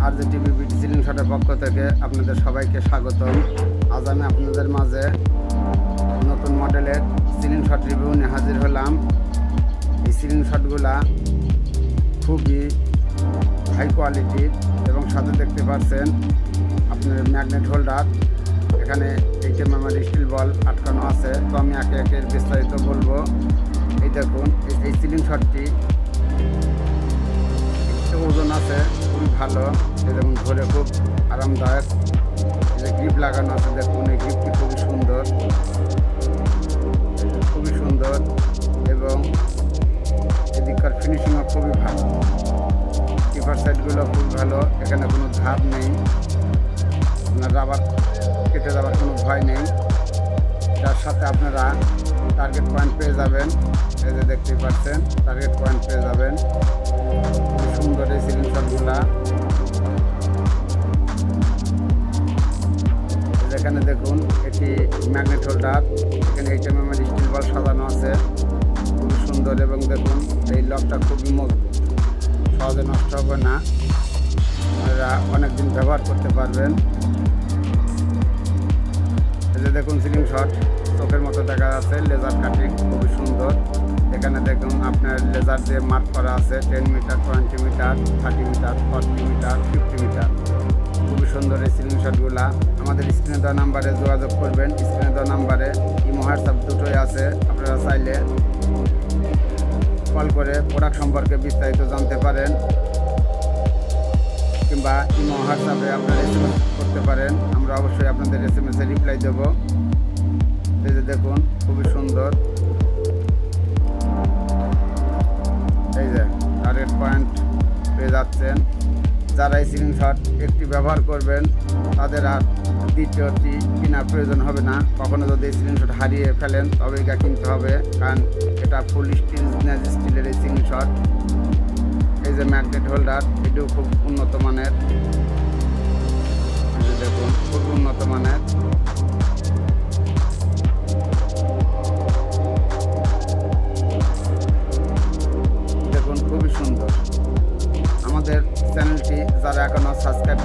আর যে টিভি বিটি সিলিং শটের পক্ষ থেকে আপনাদের সবাইকে স্বাগতম। আজ আমি আপনাদের মাঝে নতুন মডেলের সিলিং শট রিভিউ নিয়ে হাজির হলাম। এই সিলিং শটগুলা খুবই হাই কোয়ালিটির এবং সাথে দেখতে পাচ্ছেন আপনার ম্যাগনেট হোল্ডার এখানে এইচএম মেমোরি স্টিল বল আটকানো আছে। তো আমি একে একে বিস্তারিত বলব। এই দেখুন, এই- সিলিং শটটি ওজন আছে, খুবই ভালো। দেখুন, ধরে খুব আরামদায়ক। যে গ্রিপ লাগানো আছে, দেখুন, এই গ্রিপটি খুবই সুন্দর। খুবই সুন্দর এবং এদিককার ফিনিশিংও খুবই ভালো। কিপার সাইডগুলো খুব ভালো, এখানে কোনো ধাপ নেই। আপনার রাবার কেটে যাওয়ার কোনো ভয় নেই। যার সাথে আপনারা টার্গেট পয়েন্ট পেয়ে যাবেন, এই যে দেখতেই পাচ্ছেন টার্গেট পয়েন্ট পেয়ে যাবেন। সুন্দর এই সিলিং শটগুলা যেখানে দেখুন এটি ম্যাগনেট হোল্ডার এখানে এইচএম এর স্টিল বল সাজানো আছে। খুবই সুন্দর এবং দেখুন, এই লকটা খুবই মজবুত। সহজে নষ্ট হবে না। আপনারা অনেকদিন ব্যবহার করতে পারবেন। এই দেখুন সিলিং শট চোখের মতো দেখা যাচ্ছে লেজার কাটিং খুবই সুন্দর। দেখুন আপনার লেজার দিয়ে মার্ক করা আছে ten metre twenty metre thirty metre forty metre fifty metre খুবই সুন্দর এই সিলিং শটগুলা আমাদের স্ক্রিনে দেওয়া নাম্বারে যোগাযোগ করবেন। স্ক্রিনে দেওয়া নাম্বারে ইমো হোয়াটসঅ্যাপ দুটোই আছে। আপনারা চাইলে কল করে প্রোডাক্ট সম্পর্কে বিস্তারিত জানতে পারেন। কিংবা ইমো হোয়াটসঅ্যাপে আপনারা এস করতে পারেন। আমরা অবশ্যই আপনাদের এস এম এসে রিপ্লাই দেবো দেখুন, খুবই সুন্দর। টার্গেট পয়েন্ট পেয়ে যাচ্ছেন। যারা এই সিলিং শট একটি ব্যবহার করবেন, তাদের আর দ্বিতীয়টি কেনার প্রয়োজন হবে না। কখনো যদি এই সিলিং শট হারিয়ে ফেলেন তবে এটা কিনতে হবে, কারণ এটা ফুল স্টিল স্টিলের এই সিলিং শট। এই যে ম্যাগনেট হোল্ডার এটিও খুব উন্নত মানের। দেখুন, খুব উন্নত মানের।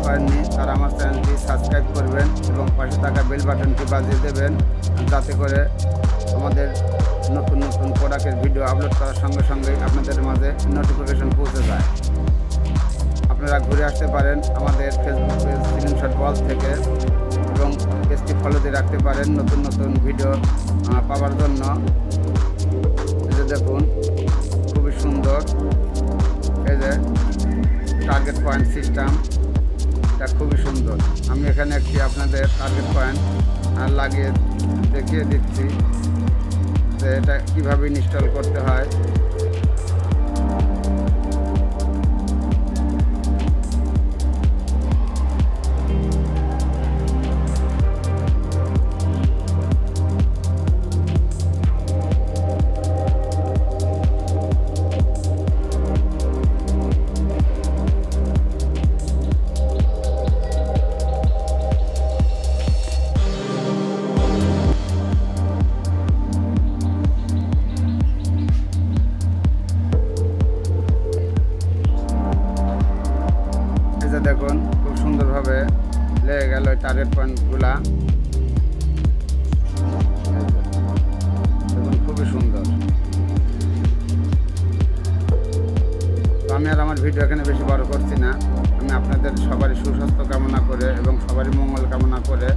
করেননি তারা আমার চ্যানেলটি সাবস্ক্রাইব করবেন এবং পাশে থাকা বেল বাটনটি বাজিয়ে দেবেন, যাতে করে আমাদের নতুন নতুন প্রোডাক্টের ভিডিও আপলোড করার সঙ্গে সঙ্গেই আপনাদের মাঝে নোটিফিকেশন পৌঁছে যায়। আপনারা ঘুরে আসতে পারেন আমাদের ফেসবুক পেজ স্ক্রিনশট বল থেকে এবং পেজটি ফলো দিয়ে রাখতে পারেন নতুন নতুন ভিডিও পাওয়ার জন্য। দেখুন, খুবই সুন্দর। এই যে টার্গেট পয়েন্ট সিস্টেম এটা খুবই সুন্দর। আমি এখানে একটি আপনাদের টার্গেট পয়েন্ট আর লাগিয়ে দেখিয়ে দিচ্ছি যে এটা কীভাবে ইনস্টল করতে হয়। দেখুন, খুব সুন্দরভাবে লেগে গেল টার্গেট পয়েন্টগুলা দেখুন, খুবই সুন্দর। তো আমি আর আমার ভিডিও এখানে বেশি বড় করছি না। আমি আপনাদের সবারই সুস্বাস্থ্য কামনা করে এবং সবারই মঙ্গল কামনা করে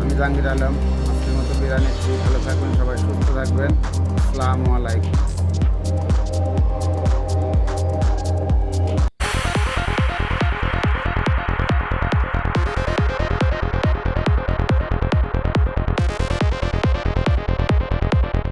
আমি জাহাঙ্গীর আলম, আজকের মতো বিরিয়ানি ভালো থাকবেন, সবাই সুস্থ থাকবেন। আসসালামু আলাইকুম।